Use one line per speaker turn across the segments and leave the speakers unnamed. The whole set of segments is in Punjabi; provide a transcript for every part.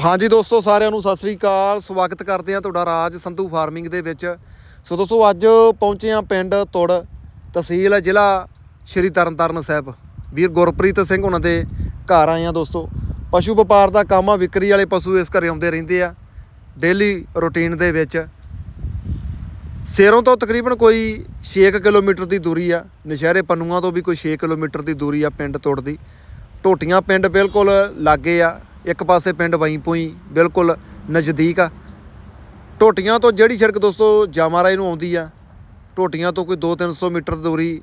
ਹਾਂਜੀ ਦੋਸਤੋ, ਸਾਰਿਆਂ ਨੂੰ ਸਤਿ ਸ੍ਰੀ ਅਕਾਲ। ਸਵਾਗਤ ਕਰਦੇ ਆ ਤੁਹਾਡਾ ਰਾਜ ਸੰਧੂ ਫਾਰਮਿੰਗ ਦੇ ਵਿੱਚ। ਸੋ ਦੋਸਤੋ, ਅੱਜ ਪਹੁੰਚੇ ਆ ਪਿੰਡ ਤੁੜ ਤਹਿਸੀਲ ਜ਼ਿਲ੍ਹਾ ਸ਼੍ਰੀ ਤਰਨਤਾਰਨ ਸਾਹਿਬ। ਵੀਰ ਗੁਰਪ੍ਰੀਤ ਸਿੰਘ ਉਹਨਾਂ ਦੇ ਘਰ ਆਏ ਆ ਦੋਸਤੋ। ਪਸ਼ੂ ਵਪਾਰ ਦਾ ਕੰਮ ਆ, ਵਿਕਰੀ ਵਾਲੇ ਪਸ਼ੂ ਇਸ ਘਰੇ ਆਉਂਦੇ ਰਹਿੰਦੇ ਆ ਡੇਲੀ ਰੁਟੀਨ ਦੇ ਵਿੱਚ। ਸੇਰੋਂ ਤੋਂ ਤਕਰੀਬਨ ਕੋਈ 6 ਕਿਲੋਮੀਟਰ ਦੀ ਦੂਰੀ ਆ। ਨਸ਼ਹਿਰੇ ਪੰਨੂਆਂ ਤੋਂ ਵੀ ਕੋਈ 6 ਕਿਲੋਮੀਟਰ ਦੀ ਦੂਰੀ ਆ ਪਿੰਡ ਤੁੜ ਦੀ। ਟੋਟੀਆਂ ਪਿੰਡ ਬਿਲਕੁਲ ਲਾਗੇ ਆ। ਇੱਕ ਪਾਸੇ ਪਿੰਡ ਵਈਪੋਈ ਬਿਲਕੁਲ ਨਜ਼ਦੀਕ ਆ। ਟੋਟੀਆਂ ਤੋਂ ਜਿਹੜੀ ਸੜਕ ਦੋਸਤੋ ਜਾਮਾਰਾਏ ਨੂੰ ਆਉਂਦੀ ਆ, ਟੋਟੀਆਂ ਤੋਂ ਕੋਈ 2-300 ਮੀਟਰ ਦੂਰੀ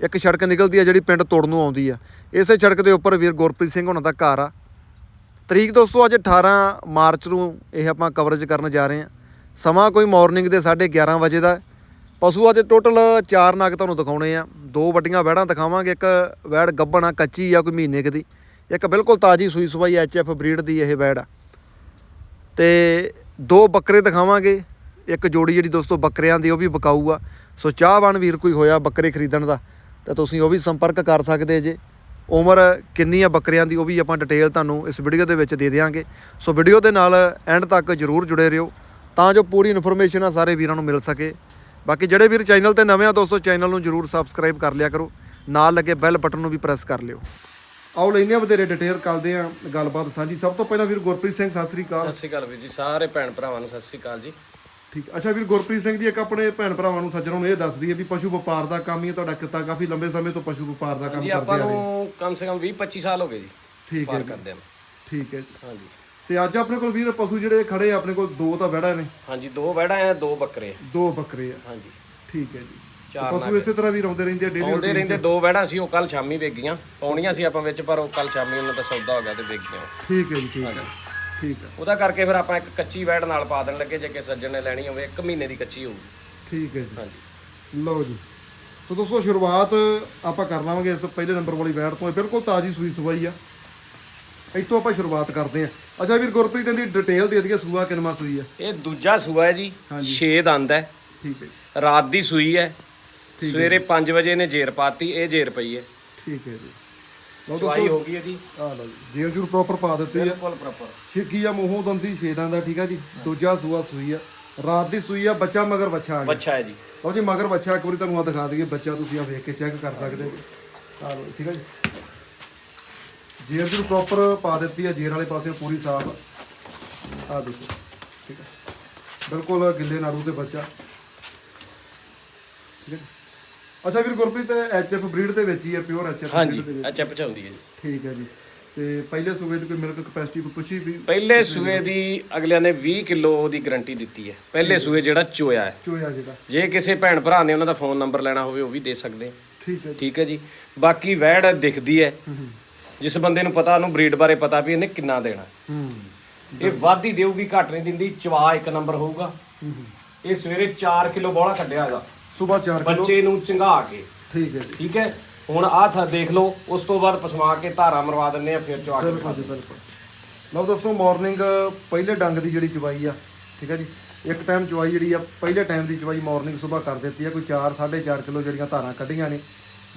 ਇੱਕ ਸੜਕ ਨਿਕਲਦੀ ਆ ਜਿਹੜੀ ਪਿੰਡ ਤੋੜ ਨੂੰ ਆਉਂਦੀ ਆ। ਇਸੇ ਸੜਕ ਦੇ ਉੱਪਰ ਵੀਰ ਗੁਰਪ੍ਰੀਤ ਸਿੰਘ ਉਹਨਾਂ ਦਾ ਘਰ ਆ। ਤਰੀਕ ਦੋਸਤੋ ਅੱਜ 18 ਮਾਰਚ ਨੂੰ ਇਹ ਆਪਾਂ ਕਵਰੇਜ ਕਰਨ ਜਾ ਰਹੇ ਹਾਂ ਸਮਾਂ ਕੋਈ ਮਾਰਨਿੰਗ ਦੇ 11:30 ਵਜੇ ਦਾ। ਪਸ਼ੂ ਅੱਜ ਟੋਟਲ 4 ਨਗ ਤੁਹਾਨੂੰ ਦਿਖਾਉਣੇ ਆ। ਦੋ ਵੱਡੀਆਂ ਵਹਿੜਾਂ ਦਿਖਾਵਾਂਗੇ, ਇੱਕ ਵਹਿੜ ਗੱਭਣ ਆ, ਕੱਚੀ ਆ, ਕੋਈ ਮਹੀਨੇ ਕੁ ਦੀ। ਇੱਕ ਬਿਲਕੁਲ ਤਾਜੀ ਸੂਈ ਸਵਾਈ ਐਚਐਫ ਬਰੀਡ ਦੀ ਇਹ ਵਹਿੜ ਆ। ਤੇ ਦੋ ਬੱਕਰੇ ਦਿਖਾਵਾਂਗੇ। ਇੱਕ ਜੋੜੀ ਜਿਹੜੀ ਦੋਸਤੋ ਬੱਕਰਿਆਂ ਦੀ, ਉਹ ਵੀ ਬਕਾਊ ਆ। ਸੋ ਚਾਹਵਾਨ ਵੀਰ ਕੋਈ ਹੋਇਆ ਬੱਕਰੇ ਖਰੀਦਣ ਦਾ, ਤਾਂ ਤੁਸੀਂ ਉਹ ਵੀ ਸੰਪਰਕ ਕਰ ਸਕਦੇ ਜੇ। ਉਮਰ ਕਿੰਨੀ ਆ ਬੱਕਰਿਆਂ ਦੀ, ਉਹ ਵੀ ਆਪਾਂ ਡਿਟੇਲ ਤੁਹਾਨੂੰ ਇਸ ਵੀਡੀਓ ਦੇ ਵਿੱਚ ਦੇ ਦੇਵਾਂਗੇ ਸੋ ਵੀਡੀਓ ਦੇ ਨਾਲ ਐਂਡ ਤੱਕ ਜਰੂਰ ਜੁੜੇ ਰਹੋ, ਤਾਂ ਜੋ ਪੂਰੀ ਇਨਫੋਰਮੇਸ਼ਨ ਆ ਸਾਰੇ ਵੀਰਾਂ ਨੂੰ ਮਿਲ ਸਕੇ। ਬਾਕੀ ਜਿਹੜੇ ਵੀਰ ਚੈਨਲ ਤੇ ਨਵੇਂ ਆ ਦੋਸਤੋ, ਚੈਨਲ ਨੂੰ ਜਰੂਰ ਸਬਸਕ੍ਰਾਈਬ ਕਰ ਲਿਆ ਕਰੋ। ਨਾਲ ਲੱਗੇ ਬੈਲ ਬਟਨ ਨੂੰ ਵੀ ਪ੍ਰੈਸ ਕਰ ਲਿਓ। ਆਓ ਲੈਨੇ ਆ ਵਧੇਰੇ ਡਿਟੇਲ ਕਰਦੇ ਆ ਗੱਲਬਾਤ ਸਾਂਝੀ। ਸਭ ਤੋਂ ਪਹਿਲਾਂ ਵੀਰ ਗੁਰਪ੍ਰੀਤ ਸਿੰਘ ਸਤਿ ਸ੍ਰੀ ਅਕਾਲ।
ਸਤਿ ਸ਼੍ਰੀ ਅਕਾਲ ਵੀਰ ਜੀ ਸਾਰੇ ਭੈਣ ਭਰਾਵਾਂ ਨੂੰ ਸਤਿ ਸ਼੍ਰੀ ਅਕਾਲ ਜੀ।
ਠੀਕ। ਅੱਛਾ ਵੀਰ ਗੁਰਪ੍ਰੀਤ ਸਿੰਘ ਜੀ ਇੱਕ ਆਪਣੇ ਭੈਣ ਭਰਾਵਾਂ ਨੂੰ ਸੱਜਣਾਂ ਨੂੰ ਇਹ ਦੱਸ ਦਈਏ ਵੀ ਪਸ਼ੂ ਵਪਾਰ ਦਾ ਕੰਮ ਹੀ ਤੁਹਾਡਾ ਕਿੱਤਾ ਕਾਫੀ ਲੰਬੇ ਸਮੇਂ ਤੋਂ ਪਸ਼ੂ ਵਪਾਰ ਦਾ ਕੰਮ ਕਰਦੇ
ਆਪਾਂ
ਆ ਰਹੇ।
ਨੂੰ ਕਮ ਸੇ ਕਮ 20 25 ਸਾਲ ਹੋ ਗਏ ਜੀ
ਠੀਕ ਹੈ
ਕਰਦੇ ਹਾਂ
ਠੀਕ ਹੈ ਜੀ।
ਹਾਂਜੀ।
ਤੇ ਅੱਜ ਆਪਣੇ ਕੋਲ ਵੀਰ ਪਸ਼ੂ ਜਿਹੜੇ ਖੜੇ ਆ ਆਪਣੇ ਕੋਲ ਦੋ ਤਾਂ ਵੜਾ ਨੇ।
ਹਾਂਜੀ ਦੋ ਵੜਾ ਆ ਦੋ ਬੱਕਰੇ। ਆ।
ਦੋ ਬੱਕਰੇ ਆ।
ਹਾਂਜੀ।
ਠੀਕ ਹੈ ਜੀ।
ਚਾਰ
ਪਸ਼ੂ ਇਸੇ ਤਰ੍ਹਾਂ ਵੀ ਆਉਂਦੇ ਰਹਿੰਦੇ ਆ ਡੇਲੀ
ਆਉਂਦੇ ਰਹਿੰਦੇ ਦੋ ਵੜਾ ਸੀ ਉਹ ਕੱਲ ਸ਼ਾਮੀ ਵੇਗੀਆਂ। ਪਾਉਣੀਆਂ ਸੀ ਆਪਾਂ ਵਿੱਚ ਪਰ ਉਹ ਕੱਲ ਸ਼ਾਮੀ ਉਹਨਾਂ ਦਾ ਸੌਦਾ ਹੋ ਗਿਆ ਤੇ ਵੇਗੀਆਂ
ਠੀਕ ਹੈ ਜੀ ਠੀਕ ਹੈ ਠੀਕ ਹੈ।
ਉਹਦਾ ਕਰਕੇ ਫਿਰ ਆਪਾਂ ਇੱਕ ਕੱਚੀ ਵੈੜ ਨਾਲ ਪਾ ਦੇਣ ਲੱਗੇ ਜੇ ਕਿ ਸੱਜਣ ਨੇ ਲੈਣੀ ਹੋਵੇ ਇੱਕ ਮਹੀਨੇ ਦੀ ਕੱਚੀ ਹੋਊਗੀ।
ਠੀਕ ਹੈ ਜੀ।
ਹਾਂਜੀ।
ਲਓ ਜੀ। ਸੋ ਦੋਸਤੋ ਸ਼ੁਰੂਆਤ ਆਪਾਂ ਕਰ ਲਾਵਾਂਗੇ ਇਸ ਪਹਿਲੇ ਨੰਬਰ ਵਾਲੀ ਵੈੜ ਤੋਂ। ਇਹ ਬਿਲਕੁਲ ਤਾਜ਼ੀ ਸੂਈ ਸਵਾਈ ਆ। ਇੱਥੋਂ ਆਪਾਂ ਸ਼ੁਰੂਆਤ ਕਰਦੇ ਆ ਅੱਛਾ ਵੀਰ ਗੁਰਪ੍ਰੀਤ ਦੀ ਡਿਟੇਲ ਦੇ ਦਈਏ ਸੂਆ ਕਿੰਨਵਾਂ ਸੂਈ ਆ?
ਇਹ ਦੂਜਾ ਸੂਆ ਹੈ ਜੀ 6 ਦੰਦ ਹੈ।
ਠੀਕ ਹੈ
ਰਾਤ ਦੀ ਸੂਈ ਹੈ। ਸਵੇਰੇ 5 ਵਜੇ ਨੇ ਜੇਰ ਪਾਤੀ ਇਹ ਜੇਰ ਪਈ ਹੈ।
ਠੀਕ ਹੈ ਜੀ। ਲਓ
ਚਵਾਈ ਹੋ ਗਈ ਇਹਦੀ।
ਆ ਲਓ ਜੀ ਜੇਲ ਜੂਰ ਪ੍ਰੋਪਰ ਪਾ ਦਿੱਤੀ ਆ
ਬਿਲਕੁਲ ਪ੍ਰੋਪਰ
ਛਿੱਕੀ ਆ ਮੂੰਹੋਂ ਦੰਦੀ ਛੇਦਾਂ ਦਾ ਠੀਕ ਆ ਜੀ। ਦੂਜਾ ਸੂਆ ਸੂਈ ਆ। ਰਾਤ ਦੀ ਸੂਈ ਆ ਬੱਚਾ ਮਗਰ ਬੱਚਾ ਆ ਗਿਆ।
ਬੱਚਾ ਹੈ ਜੀ।
ਲਓ ਜੀ ਮਗਰ ਬੱਚਾ ਇੱਕ ਵਾਰੀ ਤੁਹਾਨੂੰ ਆ ਦਿਖਾ ਦਈਏ ਬੱਚਾ ਤੁਸੀਂ ਆ ਵੇਖ ਕੇ ਚੈੱਕ ਕਰ ਸਕਦੇ ਹੋ। ਆ ਲਓ ਠੀਕ ਆ ਜੀ। ਜੇਰ ਜੂਰ ਪ੍ਰੋਪਰ ਪਾ ਦਿੱਤੀ ਆ ਜੇਰ ਵਾਲੇ ਪਾਸੇ ਪੂਰੀ ਸਾਫ਼ ਆ। ਦੇਖੋ ਠੀਕ ਆ। ਬਿਲਕੁਲ ਗਿੱਲੇ ਨਾੜੂ ਤੇ ਬੱਚਾ। ਠੀਕ ਹੈ ਜੀ। ਅੱਛਾ ਵੀਰ ਗੁਰਪ੍ਰੀਤ ਐਚਐਫ ਬਰੀਡ ਦੇ ਵਿੱਚ ਹੀ ਹੈ ਪਿਓਰ ਐਚਐਫ
ਹਾਂਜੀ ਅੱਛਾ ਪਚਾਉਂਦੀ ਹੈ ਜੀ।
ਠੀਕ ਹੈ ਜੀ। ਤੇ ਪਹਿਲੇ ਸੂਬੇ ਦੀ ਕੋਈ ਮਿਲਕ ਕਪੈਸਿਟੀ ਕੋਈ ਪੁੱਛੀ ਵੀ?
ਪਹਿਲੇ ਸੂਏ ਦੀ ਅਗਲਿਆਂ ਨੇ 20 ਕਿਲੋ ਦੀ ਗਾਰੰਟੀ ਦਿੱਤੀ ਹੈ। ਪਹਿਲੇ ਸੂਏ ਜਿਹੜਾ ਚੋਇਆ ਹੈ।
ਚੋਇਆ ਜਿਹੜਾ।
ਜੇ ਕਿਸੇ ਭੈਣ ਭਰਾ ਨੇ ਉਹਨਾਂ ਦਾ ਫੋਨ ਨੰਬਰ ਲੈਣਾ ਹੋਵੇ ਉਹ ਵੀ ਦੇ ਸਕਦੇ।
ਠੀਕ ਹੈ
ਠੀਕ ਹੈ ਜੀ। ਬਾਕੀ ਵੈੜ ਦਿਖਦੀ ਹੈ। ਜਿਸ ਬੰਦੇ ਨੂੰ ਪਤਾ ਉਹਨੂੰ ਬਰੀਡ ਬਾਰੇ ਪਤਾ ਵੀ ਇਹਨੇ ਕਿੰਨਾ ਦੇਣਾ।
ਹੂੰ।
ਇਹ ਵਾਧੀ ਦੇਊਗੀ ਘੱਟ ਨਹੀਂ ਦਿੰਦੀ ਚਵਾ ਇੱਕ ਨੰਬਰ ਹੋਊਗਾ। ਇਹ ਸਵੇਰੇ 4 ਕਿਲੋ ਬੋਲਾ ਕੱਢਿਆ ਹੈਗਾ
ਸਵੇਰ 4 ਕਿਲੋ।
ਬੱਚੇ ਨੂੰ ਚੰਗਾ ਕੇ।
ਠੀਕ ਹੈ ਜੀ।
ਠੀਕ ਹੈ? ਹੁਣ ਆਹ ਥਾ ਦੇਖ ਲਓ ਉਸ ਤੋਂ ਬਾਅਦ ਪਸਮਾ ਕੇ ਧਾਰਾ ਮਰਵਾ ਦਿੰਦੇ ਆ ਫਿਰ ਚਵਾ ਕੇ
ਬਿਲਕੁਲ ਜੀ ਬਿਲਕੁਲ। ਲਓ ਦੋਸਤੋ ਮਾਰਨਿੰਗ ਪਹਿਲੇ ਡੰਗ ਦੀ ਜਿਹੜੀ ਚਵਾਈ ਆ ਠੀਕ ਹੈ ਜੀ? ਇੱਕ ਟਾਈਮ ਚਵਾਈ ਜਿਹੜੀ ਆ ਪਹਿਲੇ ਟਾਈਮ ਦੀ ਚਵਾਈ ਮਾਰਨਿੰਗ ਸਵੇਰ ਕਰ ਦਿੱਤੀ ਆ ਕੋਈ 4 4.5 ਕਿਲੋ ਜਿਹੜੀਆਂ ਧਾਰਾਂ ਕੱਢੀਆਂ ਨੇ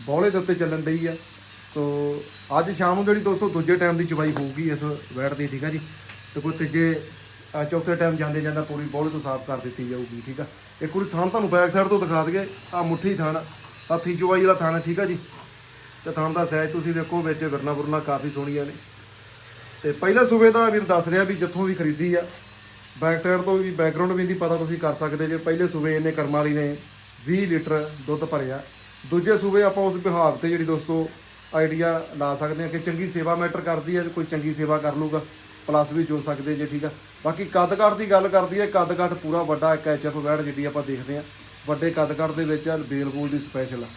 ਬੌਲੇ ਦੇ ਉੱਤੇ ਚੱਲਣ ਡਈ ਆ। ਸੋ ਅੱਜ ਸ਼ਾਮ ਨੂੰ ਜਿਹੜੀ ਦੋਸਤੋ ਦੂਜੇ ਟਾਈਮ ਦੀ ਚਵਾਈ ਹੋਊਗੀ ਇਸ ਵੈਟ ਦੀ ਠੀਕ ਆ ਜੀ? ਤੇ ਕੋਈ ਤੀਜੇ ਅ, ਚੌਥੇ ਟਾਈਮ ਜਾਂਦੇ ਜਾਂਦਾ ਪੂਰੀ ਬੌਲੇ ਤੋਂ ਸਾਫ਼ ਕਰ ਦਿੱਤੀ ਜਾਊਗੀ ਠੀਕ ਆ? ਇੱਕ ਵਾਰੀ ਥਣ ਤੁਹਾਨੂੰ ਬੈਕ ਸਾਈਡ ਤੋਂ ਦਿਖਾ ਦਈਏ ਆ ਮੁੱਠੀ ਥਣ ਹੱਥੀ ਚਵਾਈ ਵਾਲਾ ਥਣ ਹੈ, ਠੀਕ ਆ ਜੀ? ਤੇ ਥਣ ਦਾ ਸਾਈਜ਼ ਤੁਸੀਂ ਦੇਖੋ ਵਿੱਚ ਵਿਰਨਾ ਵੁਰਨਾ ਕਾਫੀ ਸੋਹਣੀਆਂ ਨੇ। ਤੇ ਪਹਿਲੇ ਸੂਬੇ ਦਾ ਵੀਰ ਦੱਸ ਰਿਹਾ ਵੀ ਜਿੱਥੋਂ ਵੀ ਖਰੀਦੀ ਆ ਬੈਕ ਸਾਈਡ ਤੋਂ ਵੀ ਬੈਕਗ੍ਰਾਉਂਡ ਵੀ ਦੀ ਪਤਾ ਤੁਸੀਂ ਕਰ ਸਕਦੇ ਜੇ। ਪਹਿਲੇ ਸੂਬੇ ਇਹਨੇ ਕਰਮ ਵਾਲੀ ਨੇ 20 ਲੀਟਰ ਦੁੱਧ ਭਰਿਆ। ਦੂਜੇ ਸੂਬੇ ਆਪਾਂ ਉਸ ਵਿਭਾਗ ਤੇ ਜਿਹੜੀ ਦੋਸਤੋ ਆਈਡੀਆ ਲਾ ਸਕਦੇ ਹਾਂ ਕਿ ਚੰਗੀ ਸੇਵਾ ਮੈਟਰ ਕਰਦੀ ਹੈ ਕੋਈ ਚੰਗੀ ਸੇਵਾ ਕਰ ਲੂਗਾ ਪਲੱਸ ਵੀ ਚੁਣ ਸਕਦੇ ਜੇ ਠੀਕ ਆ। ਬਾਕੀ ਕੱਦ ਕਾਠ ਦੀ ਗੱਲ ਕਰਦੀ ਹੈ ਕੱਦ ਕਾਠ ਪੂਰਾ ਵੱਡਾ ਇੱਕ ਐਚਐਫ ਵੈੜ ਜਿੱਡੀ ਆਪਾਂ ਦੇਖਦੇ ਆ। ਵੱਡੇ ਕੱਦ ਕਾਠ ਦੇ ਵਿੱਚ ਬੇਲ ਬੂਲ ਦੀ ਸਪੈਸ਼ਲ ਆ।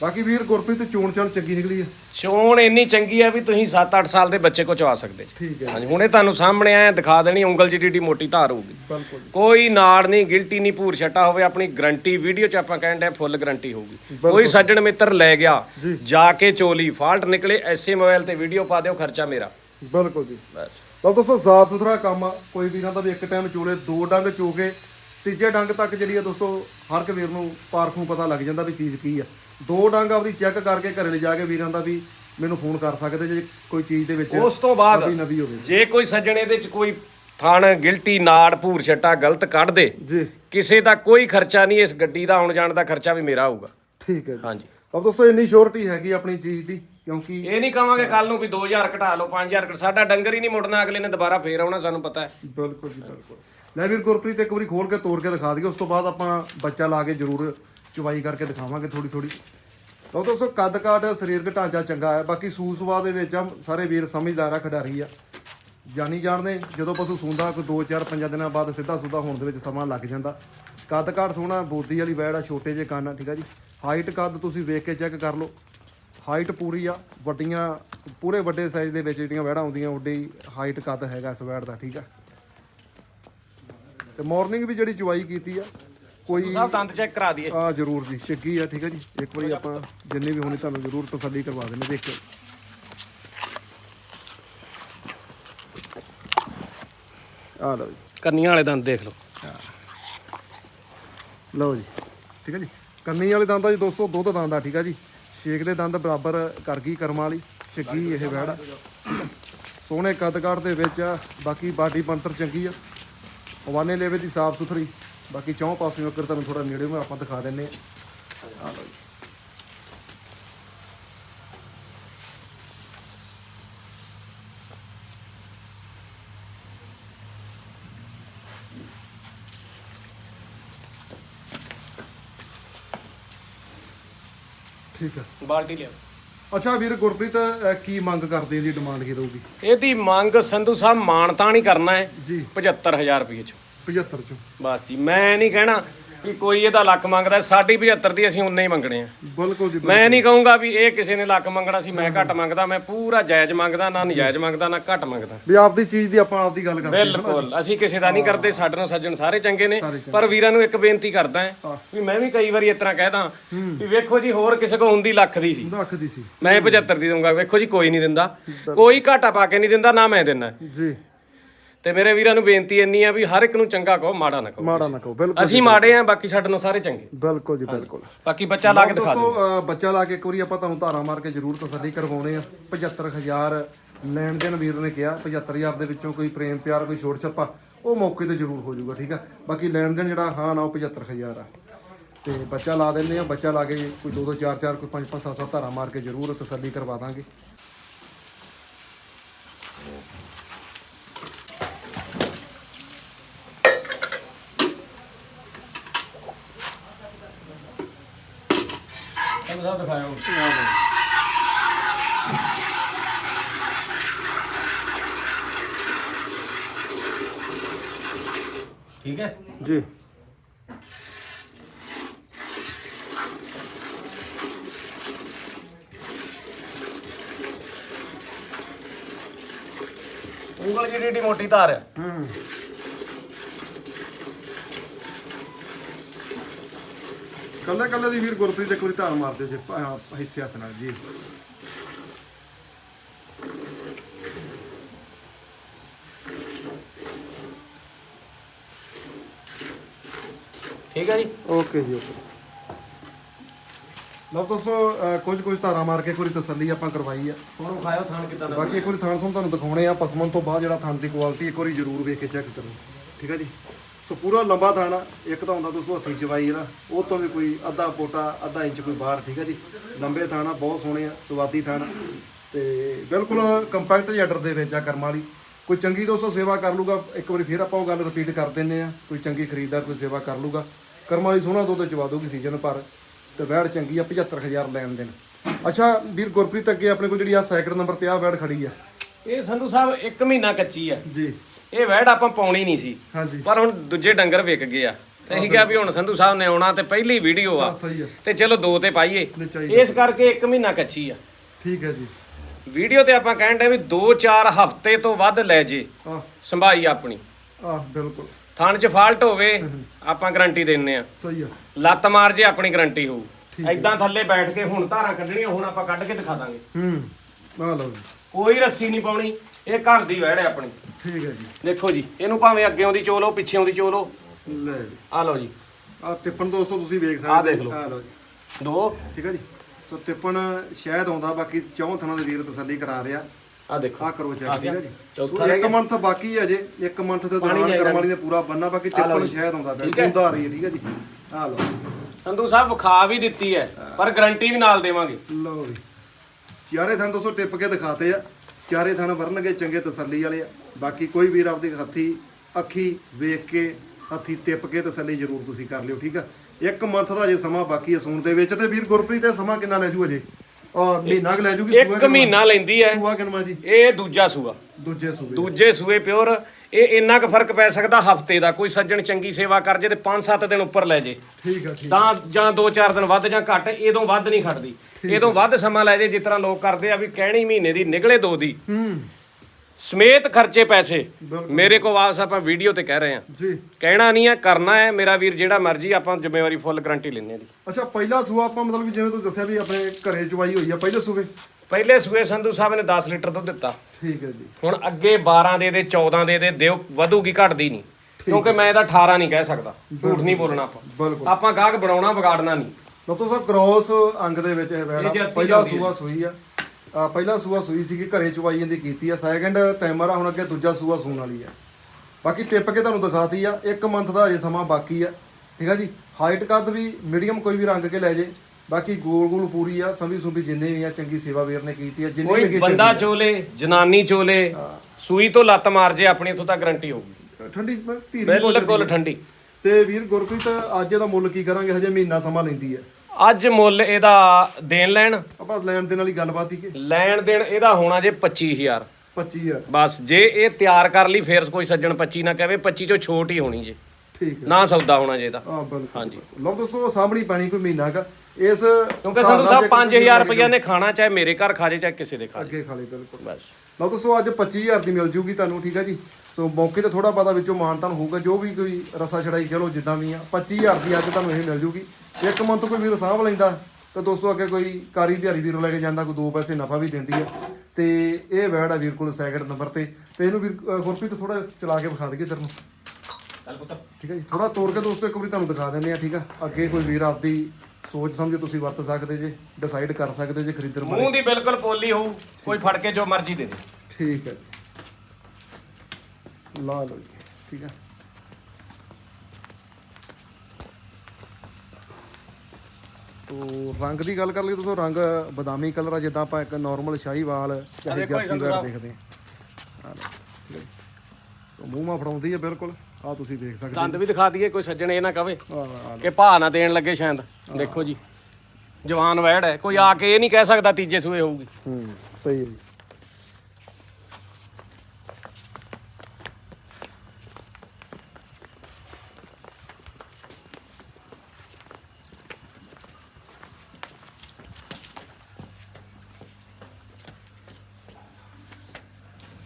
ਬਾਕੀ ਵੀਰ ਗੁਰਪ੍ਰੀਤ ਚੋਣ ਚਣ ਚੰਗੀ ਨਿਕਲੀ ਆ?
ਚੋਣ ਇੰਨੀ ਚੰਗੀ ਹੈ ਵੀ ਤੁਸੀਂ 7-8 ਸਾਲ ਦੇ ਬੱਚੇ ਕੋ ਚਵਾ ਸਕਦੇ ਜੀ।
ਠੀਕ ਹੈ
ਹਾਂਜੀ ਹੁਣੇ ਤੁਹਾਨੂੰ ਸਾਹਮਣੇ ਆਇਆ ਦਿਖਾ ਦੇਣੀ ਉਂਗਲ ਜਿੱਡੀ ਡੀ ਮੋਟੀ ਧਾਰ ਹੋਊਗੀ।
ਬਿਲਕੁਲ
ਕੋਈ ਨਾੜ ਨਹੀਂ ਗਿਲਟੀ ਨਹੀਂ ਭੂਰ ਛੱਟਾ ਹੋਵੇ ਆਪਣੀ ਗਰੰਟੀ ਵੀਡੀਓ ਚ ਆਪਾਂ ਕਹਿੰਦੇ ਫੁੱਲ ਗਰੰਟੀ ਹੋਊਗੀ। ਕੋਈ ਸੱਜਣ ਮਿੱਤਰ ਲੈ ਗਿਆ ਜਾ ਕੇ ਚੋਲੀ ਫਾਲਟ ਨਿਕਲੇ ਐਸੇ ਮੋਬਾਈਲ ਤੇ ਵੀਡੀਓ ਪਾ ਦਿਓ ਖਰਚਾ ਮੇਰਾ।
ਬਿਲਕੁਲ ਜੀ।
ਬਸ।
ਤਾਂ ਦੋਸਤੋ ਸਾਫ਼ ਸੁਥਰਾ ਕੰਮ ਆ। ਕੋਈ ਵੀਰਾਂ ਦਾ ਵੀ ਇੱਕ ਟਾਈਮ ਚੋਲੇ ਦੋ ਡੰਗ ਚੋ ਕੇ ਤੀਜੇ ਡੰਗ ਤੱਕ ਜਿਹੜੀ ਆ ਦੋਸਤੋ ਹਰ ਇੱਕ ਵੀਰ ਨੂੰ ਪਾਰਖ ਨੂੰ ਪਤਾ ਲੱਗ ਜਾਂਦਾ ਵੀ ਚੀਜ਼ ਕੀ ਆ। ਦੋ ਡੰਗ ਆਪਦੀ ਚੈੱਕ ਕਰਕੇ ਘਰੇ ਲੈ ਜਾ ਕੇ ਵੀਰਾਂ ਦਾ ਵੀ ਮੈਨੂੰ ਫੋਨ ਕਰ ਸਕਦੇ ਜੇ ਕੋਈ ਚੀਜ਼ ਦੇ ਵਿੱਚ
ਉਸ ਤੋਂ ਬਾਅਦ
ਨਵੀਂ ਨਵੀਂ ਹੋਵੇ।
ਜੇ ਕੋਈ ਸੱਜਣ ਇਹਦੇ ਚ ਕੋਈ ਥਣ ਗਿਲਟੀ ਨਾੜ ਭੂਰ ਛੱਟਾ ਗਲਤ ਕੱਢ ਦੇ
ਜੀ।
ਕਿਸੇ ਦਾ ਕੋਈ ਖਰਚਾ ਨਹੀਂ ਇਸ ਗੱਡੀ ਦਾ ਆਉਣ ਜਾਣ ਦਾ ਖਰਚਾ ਵੀ ਮੇਰਾ ਹੋਊਗਾ।
ਠੀਕ ਹੈ ਜੀ।
ਹਾਂਜੀ।
ਅਬ ਦੋਸਤੋ ਇੰਨੀ ਸ਼ੋਰਟੀ ਹੈਗੀ ਆਪਣੀ ਚੀਜ਼ ਦੀ। ਕਿਉਂਕਿ
ਇਹ ਨਹੀਂ ਕਹਾਂਗੇ ਕੱਲ ਨੂੰ ਵੀ 2000 ਘਟਾ ਲਓ 5000 ਘਟਾ ਸਾਡਾ ਡੰਗਰ ਹੀ ਨਹੀਂ ਮੁੜਨਾ ਅਗਲੇ ਨੇ ਦੁਬਾਰਾ ਫੇਰ ਆਉਣਾ ਸਾਨੂੰ ਪਤਾ ਹੈ।
ਬਿਲਕੁਲ ਜੀ ਬਿਲਕੁਲ। ਲੈ ਵੀਰ ਗੁਰਪ੍ਰੀਤ ਇੱਕ ਵਾਰੀ ਖੋਲ ਕੇ ਤੋੜ ਕੇ ਦਿਖਾ ਦਈਏ ਉਸ ਤੋਂ ਬਾਅਦ ਆਪਾਂ ਬੱਚਾ ਲਾ ਕੇ ਜ਼ਰੂਰ ਚੁਵਾਈ ਕਰਕੇ ਦਿਖਾਵਾਂਗੇ ਥੋੜੀ ਥੋੜੀ ਲਓ ਦੋਸਤੋ ਕੱਦ ਕਾਠ ਸਰੀਰਕ ਢਾਂਚਾ ਚੰਗਾ ਹੈ ਬਾਕੀ ਸੁਭਾਅ ਦੇ ਵਿੱਚ ਆ ਸਾਰੇ ਵੀਰ ਸਮਝਦਾਰ ਆ ਖਿਡਾਰੀ ਆ। ਜਾਣੀ ਜਾਣਦੇ ਜਦੋਂ ਪਸ਼ੂ ਸੂੰਦਾ ਕੋਈ 2 4 5 ਦਿਨਾਂ ਬਾਅਦ ਸਿੱਧਾ ਸੁੱਧਾ ਹੋਣ ਦੇ ਵਿੱਚ ਸਮਾਂ ਲੱਗ ਜਾਂਦਾ। ਕੱਦ ਕਾਠ ਸੋਹਣਾ ਬੋਦੀ ਵਾਲੀ ਵੈੜ ਆ ਛੋਟੇ ਜਿਹੇ ਕੰਨ ਆ ਠੀਕ ਆ ਜੀ। ਹਾਈਟ ਕੱਦ ਤੁਸੀਂ ਵੇਖ ਕੇ ਚੈੱਕ ਕਰ ਲਓ। ਹਾਈਟ ਪੂਰੀ ਆ ਵੱਡੀਆਂ ਪੂਰੇ ਵੱਡੇ ਸਾਈਜ਼ ਦੇ ਵਿੱਚ ਜਿਹੜੀਆਂ ਵੈੜਾਂ ਆਉਂਦੀਆਂ ਉੱਡੀ ਹਾਈਟ ਕੱਦ ਹੈਗਾ ਇਸ ਵੈੜ ਦਾ ਠੀਕ ਆ? ਤੇ ਮਾਰਨਿੰਗ ਵੀ ਜਿਹੜੀ ਚੁਆਈ ਕੀਤੀ ਆ ਕੋਈ
ਸਭ ਦੰਦ ਚੈੱਕ ਕਰਾ ਦਈਏ।
ਆ ਜ਼ਰੂਰ ਜੀ ਛਿੱਗੀ ਆ ਠੀਕ ਆ ਜੀ? ਇੱਕ ਵਾਰੀ ਆਪਾਂ ਜਿੰਨੀ ਵੀ ਹੋਣੀ ਤੁਹਾਨੂੰ ਜ਼ਰੂਰ ਤਸੱਲੀ ਕਰਵਾ ਦਿੰਦੇ ਦੇਖੋ ਆ ਲਓ ਜੀ।
ਕੰਨੀਆਂ ਵਾਲੇ ਦੰਦ ਦੇਖ ਲਓ।
ਲਓ ਜੀ ਠੀਕ ਹੈ ਜੀ? ਕੰਨੀ ਵਾਲੇ ਦੰਦ ਆ ਜੀ ਦੋਸਤੋ ਦੁੱਧ ਦੰਦ ਆ ਠੀਕ ਆ ਜੀ? ਛੇਕ ਦੇ ਦੰਦ ਬਰਾਬਰ ਕਰ ਗਈ ਕਰਮਾਂ ਵਾਲੀ ਛਿੱਗੀ ਇਹ ਵੈੜ ਆ ਸੋਹਣੇ ਕੱਦ ਕਾਠ ਦੇ ਵਿੱਚ ਆ ਬਾਕੀ ਬਾਡੀ ਬੰਤਰ ਚੰਗੀ ਆ। ਹਵਾਨੇ ਲੇਵੇ ਦੀ ਸਾਫ਼ ਸੁਥਰੀ। ਬਾਕੀ ਚੌਂ ਪਾਸੇ ਨੂੰ ਤੁਹਾਨੂੰ ਥੋੜਾ ਨੇੜੇ ਮੈਂ ਆਪਾਂ ਦਿਖਾ ਦਿੰਨੇ ਆ ਆ ਲਓ ਜੀ ਠੀਕ ਆ
ਬਾਲਟੀ ਲਿਆ
ਅੱਛਾ ਵੀਰ ਗੁਰਪ੍ਰੀਤ ਅਹ, ਕੀ ਮੰਗ ਕਰਦੇ ਇਹਦੀ ਡਿਮਾਂਡ ਕੀ ਰਹੂਗੀ?
ਇਹਦੀ ਮੰਗ ਸੰਧੂ ਸਾਹਿਬ ਮਾਨਤਾ ਨਹੀਂ ਕਰਨਾ ਹੈ।
ਜੀ।
75000 ਰੁਪਏ ਚ।
75 ਚੋਂ।
ਬਸ ਜੀ ਮੈਂ ਨਹੀਂ ਕਹਿਣਾ ਕਿ ਕੋਈ ਇਹਦਾ ਲੱਖ ਮੰਗਦਾ ਸਾਡੀ 75 ਦੀ ਅਸੀਂ ਉਨੇ ਹੀ ਮੰਗਣੇ ਆ।
ਬਿਲਕੁਲ ਜੀ
ਮੈਂ ਨਹੀਂ ਕਹੂੰਗਾ ਵੀ ਇਹ ਕਿਸੇ ਨੇ ਲੱਖ ਮੰਗਣਾ ਸੀ ਮੈਂ ਘੱਟ ਮੰਗਦਾ ਮੈਂ ਪੂਰਾ ਜਾਇਜ਼ ਮੰਗਦਾ ਨਾ ਨਜਾਇਜ਼ ਮੰਗਦਾ ਨਾ ਘੱਟ ਮੰਗਦਾ।
ਵੀ ਆਪਦੀ ਚੀਜ਼ ਦੀ ਆਪਾਂ ਆਪਦੀ ਗੱਲ ਕਰਦੇ ਹਾਂ।
ਬਿਲਕੁਲ ਅਸੀਂ ਕਿਸੇ ਦਾ ਨਹੀਂ ਕਰਦੇ ਸਾਡੇ ਨਾਲ ਸੱਜਣ ਸਾਰੇ ਚੰਗੇ ਨੇ ਪਰ ਵੀਰਾਂ ਨੂੰ ਇੱਕ ਬੇਨਤੀ ਕਰਦਾ ਹਾਂ ਵੀ ਮੈਂ ਵੀ ਕਈ ਵਾਰੀ ਇਸ ਤਰ੍ਹਾਂ ਕਹਿਦਾ ਵੀ ਵੇਖੋ ਜੀ ਹੋਰ ਕਿਸੇ ਕੋ ਹੁੰਦੀ ਲੱਖ ਦੀ ਸੀ।
ਰੱਖਦੀ ਸੀ।
ਮੈਂ 75 ਦੀ ਦਊਂਗਾ ਵੇਖੋ ਜੀ ਕੋਈ ਨਹੀਂ ਦਿੰਦਾ। ਕੋਈ ਘਾਟਾ ਪਾ ਕੇ ਨਹੀਂ ਦਿੰਦਾ ਨਾ ਮੈਂ ਦਿੰਦਾ।
ਜੀ।
ਤੇ ਮੇਰੇ ਵੀਰਾਂ ਨੂੰ ਬੇਨਤੀ ਇੰਨੀ ਆ ਵੀ ਹਰ ਇੱਕ ਨੂੰ ਚੰਗਾ ਕਹੋ ਮਾੜਾ ਨਾ ਕਹੋ।
ਮਾੜਾ ਨਾ ਕਹੋ ਬਿਲਕੁਲ
ਅਸੀਂ ਮਾੜੇ ਆ ਬਾਕੀ ਸਾਡੇ ਨੂੰ ਸਾਰੇ ਚੰਗੇ।
ਬਿਲਕੁਲ ਜੀ ਬਿਲਕੁਲ।
ਬਾਕੀ ਬੱਚਾ ਲਾ ਕੇ ਦਿਖਾ ਦਿਓ।
ਦੋਸਤੋ ਬੱਚਾ ਲਾ ਕੇ ਇੱਕ ਵਾਰੀ ਆਪਾਂ ਤੁਹਾਨੂੰ ਧਾਰਾ ਮਾਰ ਕੇ ਜ਼ਰੂਰ ਤਸੱਲੀ ਕਰਵਾਉਣੇ ਆ। 75000 ਲੈਣ ਦੇਣ ਵੀਰ ਨੇ ਕਿਹਾ 75000 ਦੇ ਵਿੱਚੋਂ ਕੋਈ ਪ੍ਰੇਮ ਪਿਆਰ ਕੋਈ ਛੋਟ ਛੱਪਾ ਉਹ ਮੌਕੇ ਤੇ ਜ਼ਰੂਰ ਹੋ ਜਾਊਗਾ ਠੀਕ ਆ? ਬਾਕੀ ਲੈਣ ਦੇਣ ਜਿਹੜਾ ਹਾਂ ਨਾ ਉਹ 75000 ਆ। ਤੇ ਬੱਚਾ ਲਾ ਦਿੰਦੇ ਆ ਬੱਚਾ ਲਾ ਕੇ ਕੋਈ 2 2 4 4 ਕੋਈ 5 5 7 7 ਧਾਰਾ ਮਾਰ ਕੇ ਜ਼ਰੂਰ ਤਸੱਲੀ ਕਰਵਾ ਦਾਂਗੇ।
ਤੁਹਾਨੂੰ ਸਭ ਦਿਖਾਇਆ ਠੀਕ ਹੈ
ਜੀ
ਉਂਗਲ ਜਿਹੜੀ ਏਡੀ ਮੋਟੀ ਧਾਰ ਆ
ਹੂੰ ਕੱਲੇ ਕੱਲੇ ਦੀ ਵੀਰ ਗੁਰਪ੍ਰੀਤ ਇੱਕ ਵਾਰੀ ਧਾਰ ਮਾਰ ਦਿਓ ਜੀ ਹਿੱਸੇ ਹੱਥ ਨਾਲ ਜੀ।
ਠੀਕ ਹੈ ਜੀ?
ਓਕੇ ਜੀ ਓਕੇ। ਲਓ ਦੋਸਤੋ ਕੁਝ ਕੁਝ ਧਾਰਾ ਮਾਰ ਕੇ ਵਾਰੀ ਤਸੱਲੀ ਆਪਾਂ ਕਰਵਾਈ ਆ।
ਹੁਣ ਵਿਖਾਇਓ ਥਣ ਕਿਦਾਂ ਦਾ
ਬਾਕੀ ਇੱਕ ਵਾਰੀ ਥਾਣ ਤੁਹਾਨੂੰ ਤੁਹਾਨੂੰ ਦਿਖਾਉਣੇ ਆ ਪਸਮਨ ਤੋਂ ਬਾਅਦ ਜਿਹੜਾ ਥਾਣ ਦੀ ਕੁਆਲਿਟੀ ਇੱਕ ਵਾਰੀ ਜ਼ਰੂਰ ਵੇਖ ਕੇ ਚੈੱਕ ਕਰੋ। ਠੀਕ ਹੈ ਜੀ? ਸੋ ਪੂਰਾ ਲੰਬਾ ਥਾਣ ਇੱਕ ਤਾਂ ਹੁੰਦਾ ਦੋਸਤੋ ਹੱਥੀ ਚਵਾਈ ਇਹਦਾ ਉਹ ਤੋਂ ਵੀ ਕੋਈ ਅੱਧਾ ਪੋਟਾ ਅੱਧਾ ਇੰਚ ਕੋਈ ਬਾਹਰ ਠੀਕ ਹੈ ਜੀ। ਲੰਬੇ ਥਾਣ ਬਹੁਤ ਸੋਹਣੇ ਆ ਸਵਾਦੀ ਥਾਣ। ਤੇ ਬਿਲਕੁਲ ਕੰਪੈਕਟ ਜੈਡਰ ਦੇ ਵਿੱਚ ਆ ਕਰਮ ਵਾਲੀ। ਕੋਈ ਚੰਗੀ ਦੋਸਤੋ ਸੇਵਾ ਕਰ ਲੂਗਾ ਇੱਕ ਵਾਰੀ ਫਿਰ ਆਪਾਂ ਉਹ ਗੱਲ ਰਿਪੀਟ ਕਰ ਦਿੰਨੇ ਆ। ਕੋਈ ਚੰਗੀ ਖਰੀਦਦਾਰ ਕੋਈ ਸੇਵਾ ਕਰ ਲੂਗਾ। ਕਰਮ ਵਾਲੀ ਸੋਹਣਾ ਦੁੱਧ ਚਵਾ ਦੂਗੀ ਸੀਜ਼ਨ ਪਰ ਤੇ ਵੈੜ ਚੰਗੀ ਆ 75000 ਲੈਣ ਦੇਣ। ਅੱਛਾ ਵੀਰ ਗੁਰਪ੍ਰੀਤ ਅੱਗੇ ਆਪਣੇ ਕੋਲ ਜਿਹੜੀ ਆ ਸੈਕਿੰਡ ਨੰਬਰ ਤੇ ਆ ਵੈੜ ਖੜੀ ਆ।
ਇਹ ਸੰਧੂ ਸਾਹਿਬ 1 ਮਹੀਨਾ ਕੱਚੀ ਆ।
ਜੀ।
ਇਹ ਵੈੜ ਆਪਾਂ ਪਾਉਣੀ ਨਹੀਂ ਸੀ।
ਹਾਂਜੀ।
ਪਰ ਹੁਣ ਦੂਜੇ ਡੰਗਰ ਵਿਕ ਗਏ ਆ। ਤੇ ਅਸੀਂ ਕਿਹਾ ਵੀ ਹੁਣ ਸੰਧੂ ਸਾਹਿਬ ਨੇ ਆਉਣਾ ਤੇ ਪਹਿਲੀ ਵੀਡੀਓ ਆ।
ਸਹੀ ਆ।
ਤੇ ਚਲੋ ਦੋ ਤੇ ਪਾਈਏ।
ਨਹੀਂ ਚਾਹੀਦਾ।
ਇਸ ਕਰਕੇ 1 ਮਹੀਨਾ ਕੱਚੀ ਆ।
ਠੀਕ ਹੈ ਜੀ।
ਵੀਡੀਓ ਤੇ ਆਪਾਂ ਕਹਿਣ ਦੇ ਵੀ 2-4 ਹਫ਼ਤੇ ਤੋਂ ਵੱਧ ਲੈ ਜੇ।
ਆ
ਸੰਭਾਈ ਆਪਣੀ।
ਆ ਬਿਲਕੁਲ।
ਥਣ 'ਚ ਫਾਲਟ ਹੋਵੇ ਆਪਾਂ ਗਾਰੰਟੀ ਦਿੰਨੇ ਆ।
ਸਹੀ ਆ।
ਲੱਤ ਮਾਰ ਜੇ ਆਪਣੀ ਗਾਰੰਟੀ ਹੋਊ। ਐਦਾਂ ਥੱਲੇ ਬੈਠ ਕੇ ਹੁਣ ਧਾਰਾਂ ਕੱਢਣੀਆਂ ਹੁਣ ਆਪਾਂ ਕੱਢ ਕੇ ਦਿਖਾ ਦਾਂਗੇ।
ਹੂੰ ਆ ਲਓ ਜੀ।
ਕੋਈ ਰੱਸੀ ਨਹੀਂ ਪਾਉਣੀ ਇਹ ਘਰ ਦੀ ਵਹਿੜ ਹੈ ਆਪਣੀ।
ਠੀਕ ਹੈ ਜੀ।
ਦੇਖੋ ਜੀ ਇਹਨੂੰ ਭਾਵੇਂ ਅੱਗੇੋਂ ਦੀ ਚੋਲੋ ਪਿੱਛੇੋਂ ਦੀ ਚੋਲੋ
ਲੈ ਜੀ।
ਆ ਲਓ ਜੀ।
ਆ ਟਿੱਪਣ ਦੋਸਤੋ ਤੁਸੀਂ ਵੇਖ ਸਕਦੇ
ਆਹ ਦੇਖ ਲਓ।
ਆ ਲਓ ਜੀ।
ਦੋ।
ਠੀਕ ਹੈ ਜੀ। ਸੋ ਤਿੱਪਣ ਸ਼ਾਇਦ ਆਉਂਦਾ ਬਾਕੀ ਚੌਂ ਥਣਾ ਦੇ ਵੀਰ ਤਸੱਲੀ ਕਰਾ ਰਿਹਾ।
ਆ ਦੇਖੋ।
ਆ ਕਰੋ ਚੈੱਕ ਠੀਕ ਹੈ ਜੀ।
ਚੌਥਾ
ਸੋ ਇੱਕ ਮੰਥ ਬਾਕੀ ਹੈ ਅਜੇ ਇੱਕ ਮੰਥ ਦੇ ਦੌਰਾਨ ਕਰਮ ਵਾਲੀ ਨੇ ਪੂਰਾ ਬੰਨਾ ਬਾਕੀ ਟਿੱਪਣ ਸ਼ਾਇਦ ਆਉਂਦਾ ਪਿਆ। ਗੁੰਦਾ ਆ ਰਹੀ ਹੈ ਠੀਕ ਹੈ ਜੀ। ਆ ਲਓ।
ਸੰਧੂ ਸਾਹਿਬ ਵਿਖਾ ਵੀ ਦਿੱਤੀ ਹੈ ਪਰ ਗਾਰੰਟੀ ਵੀ ਨਾਲ ਦੇਵਾਂਗੇ।
ਲਓ ਜੀ। ਚਾਰੇ ਥਣ ਦੋਸਤੋ ਟਿੱਪ ਕੇ ਦਿਖਾਤੇ ਆ। ਚਾਰੇ ਥਣ ਵਰਨਗੇ ਚੰਗੇ ਤਸੱਲੀ ਵਾਲੇ ਆ। ਬਾਕੀ ਕੋਈ ਵੀਰ ਆਪਦੀ ਹੱਥੀ ਅੱਖੀ ਵੇਖ ਕੇ ਹੱਥੀ ਟਿੱਪ ਕੇ ਤਸੱਲੀ ਜ਼ਰੂਰ ਤੁਸੀਂ ਕਰ ਲਿਓ ਠੀਕ ਆ? ਇੱਕ ਮੰਥ ਦਾ ਜੇ ਸਮਾਂ ਬਾਕੀ ਹੈ ਸੂਣ ਦੇ ਵਿੱਚ ਤੇ ਵੀਰ ਗੁਰਪ੍ਰੀਤ ਇਹ ਸਮਾਂ ਕਿੰਨਾ ਲੈ ਜੂ ਅਜੇ ਔਰ ਮਹੀਨਾ ਕੁ ਲੈ ਜੂਗੀ
ਇੱਕ ਮਹੀਨਾ ਲੈਂਦੀ ਹੈ
ਸੂਆ ਕਿੰਨਾ ਜੀ?
ਇਹ ਦੂਜਾ ਸੂਆ।
ਦੂਜੇ ਸੂਬੇ
ਦੂਜੇ ਸੂਏ ਪਿਓਰ। ਇਹ ਇੰਨਾ ਕੁ ਫ਼ਰਕ ਪੈ ਸਕਦਾ ਹਫ਼ਤੇ ਦਾ। ਕੋਈ ਸੱਜਣ ਚੰਗੀ ਸੇਵਾ ਕਰ ਜੇ ਤੇ 5-7 ਦਿਨ ਉੱਪਰ ਲੈ ਜੇ।
ਠੀਕ ਆ ਠੀਕ
ਤਾਂ ਜਾਂ 2-4 ਦਿਨ ਵੱਧ ਜਾਂ ਘੱਟ ਇਹਦੋਂ ਵੱਧ ਨਹੀਂ ਖੜਦੀ। ਇਹਦੋਂ ਵੱਧ ਸਮਾਂ ਲੈ ਜੇ ਜਿਸ ਤਰ੍ਹਾਂ ਲੋਕ ਕਰਦੇ ਆ ਵੀ ਕਹਿਣੀ ਮਹੀਨੇ ਦੀ ਨਿਕਲੇ ਦੋ ਦੀ।
ਹੂੰ।
ਸਮੇਤ ਖਰਚੇ ਪੈਸੇ। ਮੇਰੇ ਕੋਲ ਵਾਪਸ ਆਪਾਂ ਵੀਡੀਓ ਤੇ ਕਹਿ ਰਹੇ ਆ
ਜੀ।
ਕਹਿਣਾ ਨਹੀਂ ਹੈ ਕਰਨਾ ਹੈ ਮੇਰਾ ਵੀਰ ਜਿਹੜਾ ਮਰਜ਼ੀ ਆਪਾਂ ਜ਼ਿੰਮੇਵਾਰੀ ਫੁੱਲ ਗਾਰੰਟੀ ਲੈਂਦੇ ਜੀ।
ਅੱਛਾ ਪਹਿਲਾ ਸੂਆ ਆਪਾਂ ਮਤਲਬ ਵੀ ਜਿਵੇਂ ਤੁਸੀਂ ਦੱਸਿਆ ਵੀ ਆਪਣੇ ਘਰੇ ਚਵਾਈ ਹੋਈ ਆ ਪਹਿਲੇ ਸੂਬੇ
ਪਹਿਲੇ ਸੂਏ ਸੰਧੂ ਸਾਹਿਬ ਨੇ 10 ਲੀਟਰ ਦੁੱਧ ਦਿੱਤਾ।
ਠੀਕ ਹੈ ਜੀ।
ਹੁਣ ਅੱਗੇ 12 ਦੇ ਦੇ 14 ਦੇ ਦੇ ਦਿਓ ਵਧੂਗੀ ਘਟਦੀ ਨਹੀਂ। ਕਿਉਂਕਿ ਮੈਂ ਇਹਦਾ 18 ਨਹੀਂ ਕਹਿ ਸਕਦਾ। ਝੂਠ ਨਹੀਂ ਬੋਲਣਾ ਆਪਾਂ। ਆਪਾਂ ਗਾਹਕ ਬਣਾਉਣਾ ਵਿਗਾੜਨਾ ਨਹੀਂ।
ਦੋਸਤੋ ਸਰ ਕ੍ਰੋਸ ਅੰਗ ਦੇ ਵਿੱਚ ਇਹ
ਜਰਸੀ
ਪਹਿਲਾ। ਸੂਆ ਸੂਈ ਆ। ਆ ਪਹਿਲਾ ਸੂਆ ਸੂਈ ਸੀਗੀ ਘਰੇ ਚਵਾਈ ਜਾਂਦੀ ਕੀਤੀ ਆ। ਸੈਕੰਡ ਟਾਈਮਰ ਆ ਹੁਣ ਅੱਗੇ ਦੂਜਾ ਸੂਆ ਸੂਣ ਵਾਲੀ ਆ। ਬਾਕੀ ਟਿੱਪ ਕੇ ਤੁਹਾਨੂੰ ਦਿਖਾਤੀ ਆ ਇੱਕ ਮੰਥ ਦਾ ਅਜੇ ਸਮਾਂ ਬਾਕੀ ਆ। ਠੀਕ ਆ ਜੀ? ਹਾਈਟ ਕੱਦ ਵੀ ਮੀਡੀਅਮ ਕੋਈ ਵੀ ਰੰਗ ਕੇ ਲੈ ਜੇ। ਬਾਕੀ ਗੋਲ ਗੋਲ ਪੂਰੀ ਆ ਸੰਭੀ ਸੁਭੀ ਜਿੰਨੇ ਵੀ ਆ ਚੰਗੀ ਸੇਵਾ ਵੀਰ ਨੇ ਕੀਤੀ ਆ ਜਿੰਨੀ ਵੀ
ਕੋਈ ਬੰਦਾ ਚੋਲੇ ਜਨਾਨੀ ਚੋਲੇ ਸੂਈ ਤੋਂ ਲੱਤ ਮਾਰ ਜੇ ਆਪਣੀ ਇੱਥੋਂ ਤੱਕ ਗਾਰੰਟੀ ਹੋਊਗੀ।
ਠੰਡੀ ਧੀਰੀ
ਬਿਲਕੁਲ ਠੰਡੀ।
ਤੇ ਵੀਰ ਗੁਰਪ੍ਰੀਤ ਅੱਜ ਇਹਦਾ ਮੁੱਲ ਕੀ ਕਰਾਂਗੇ? ਹਜੇ ਮਹੀਨਾ ਸਮਾਂ ਲੈਂਦੀ ਆ।
ਅੱਜ ਮੁੱਲ ਇਹਦਾ ਦੇਣ ਲੈਣ।
ਆਪਾਂ ਲੈਣ ਦੇ ਨਾਲ ਹੀ ਗੱਲਬਾਤ ਹੀ ਕਿ?
ਲੈਣ ਦੇਣ ਇਹਦਾ ਹੋਣਾ ਜੇ 25000
25 ਆ
ਬਸ ਜੇ ਇਹ ਤਿਆਰ ਕਰ ਲਈ ਫੇਰ ਕੋਈ ਸੱਜਣ 25 ਨਾ ਕਹੇ 25 ਚੋਂ ਛੋਟ ਹੀ ਹੋਣੀ ਜੇ।
ਠੀਕ ਹੈ।
ਨਾ ਸੌਦਾ ਹੋਣਾ ਜੇ ਇਹਦਾ।
ਆ ਬਿਲਕੁਲ
ਹਾਂਜੀ।
ਲਓ ਦੋਸਤੋ ਸਾਹਮਣੀ ਪੈਣੀ ਕੋਈ ਮਹੀਨਾ ਕਾ। ਇਸ
ਕਿਉਂਕਿ ਸੰਧੂ ਸਾਹਿਬ 5000 ਰੁਪਇਆ ਨੇ ਖਾਣਾ ਚਾਹੇ ਮੇਰੇ ਘਰ ਖਾ ਜੇ ਚਾਹੇ ਕਿਸੇ ਦੇ ਖਾ ਜੇ।
ਅੱਗੇ ਖਾਲੇ ਬਿਲਕੁਲ।
ਬਸ।
ਲਓ ਦੋਸਤੋ ਅੱਜ 25000 ਦੀ ਮਿਲ ਜੂਗੀ ਤੁਹਾਨੂੰ ਠੀਕ ਹੈ ਜੀ? ਸੋ ਮੌਕੇ ਤੇ ਥੋੜਾ ਪਤਾ ਵਿੱਚੋਂ ਮਾਨਤਾਨ ਹੋਊਗਾ ਜੋ ਵੀ ਕੋਈ ਰਸਾ ਛੜਾਈ ਚਲੋ ਜਿੱਦਾਂ ਵੀ ਆ। 25000 ਦੀ ਅੱਜ ਤੁਹਾਨੂੰ ਇਹ ਮਿਲ ਜੂਗੀ। ਇੱਕ ਮੰਥ ਕੋਈ ਵੀਰ ਸਾਂਭ ਲੈਂਦਾ ਤਾਂ ਦੋਸਤੋ ਅੱਗੇ ਕੋਈ ਕਾਰੀ ਬਿਹਾਰੀ ਵੀਰ ਲੈ ਕੇ ਜਾਂਦਾ ਕੋਈ ਦੋ ਪੈਸੇ ਨਫਾ ਵੀ ਦਿੰਦੀ ਹੈ ਤੇ ਇਹ ਵੈੜ ਆ ਵੀਰ ਕੋਲ ਸੈਕਿੰਡ ਨੰਬਰ ਤੇ ਤੇ ਇਹਨੂੰ ਵੀਰ ਗੁਰਪ੍ਰੀਤ ਥੋੜਾ ਚਲਾ ਕੇ ਵਿਖਾ ਦਈਏ ਤੇਰੇ ਨੂੰ।
ਚੱਲ ਪੁੱਤ।
ਠੀਕ ਹੈ ਜੀ ਥੋੜਾ ਤੋੜ ਕੇ ਦੋਸਤੋ ਇੱਕ ਵਾਰੀ ਤੁਹਾਨੂੰ ਦਿਖਾ ਦਿੰਦੇ ਆ ਠੀਕ ਆ? ਅੱਗੇ ਕੋਈ ਵੀਰ ਆਪਦੀ ਸੋਚ ਸਮਝ ਤੁਸੀਂ ਵਰਤ ਸਕਦੇ ਜੇ ਡਿਸਾਈਡ ਕਰ ਸਕਦੇ ਜੇ ਖਰੀਦਣ
ਮੂੰਹ ਦੀ ਬਿਲਕੁਲ ਪੋਲੀ ਹੋਊ ਕੋਈ ਫੜ ਕੇ ਜੋ ਮਰਜ਼ੀ ਦੇ ਦੇ।
ਠੀਕ ਹੈ ਲਾ ਲਓ ਜੀ ਠੀਕ ਹੈ ਤੋ ਰੰਗ ਦੀ ਗੱਲ ਕਰ ਲਈ ਦੋਸਤੋ ਰੰਗ ਬਦਾਮੀ ਕਲਰ ਆ ਜਿੱਦਾਂ ਆਪਾਂ ਇੱਕ ਨਾਰਮਲ ਸ਼ਾਹੀਵਾਲ ਚਾਹੇ ਜਰਸੀ
ਸਾਹਿਬ।
ਦੇਖਦੇ ਆ ਆ। ਸੋ ਮੂੰਹ ਮਾ ਫੜਾਉਂਦੀ ਹੈ ਬਿਲਕੁਲ ਆ ਤੁਸੀਂ ਦੇਖ ਸਕਦੇ
ਦੰਦ ਵੀ ਦਿਖਾ ਦਈਏ ਕੋਈ ਸੱਜਣ ਇਹ ਨਾ ਕਵੇ
ਆ ਆ
ਕਿ ਭਾ ਨਾ ਦੇਣ ਲੱਗੇ ਸ਼ਾਇਦ ਦੇਖੋ ਜੀ। ਜਵਾਨ ਵੈੜ ਹੈ ਕੋਈ ਆ ਕੇ ਇਹ ਨਹੀਂ ਕਹਿ ਸਕਦਾ ਤੀਜੇ ਸੂਏ ਹੋਊਗੀ।
ਹੂੰ ਸਹੀ ਹੈ ਜੀ।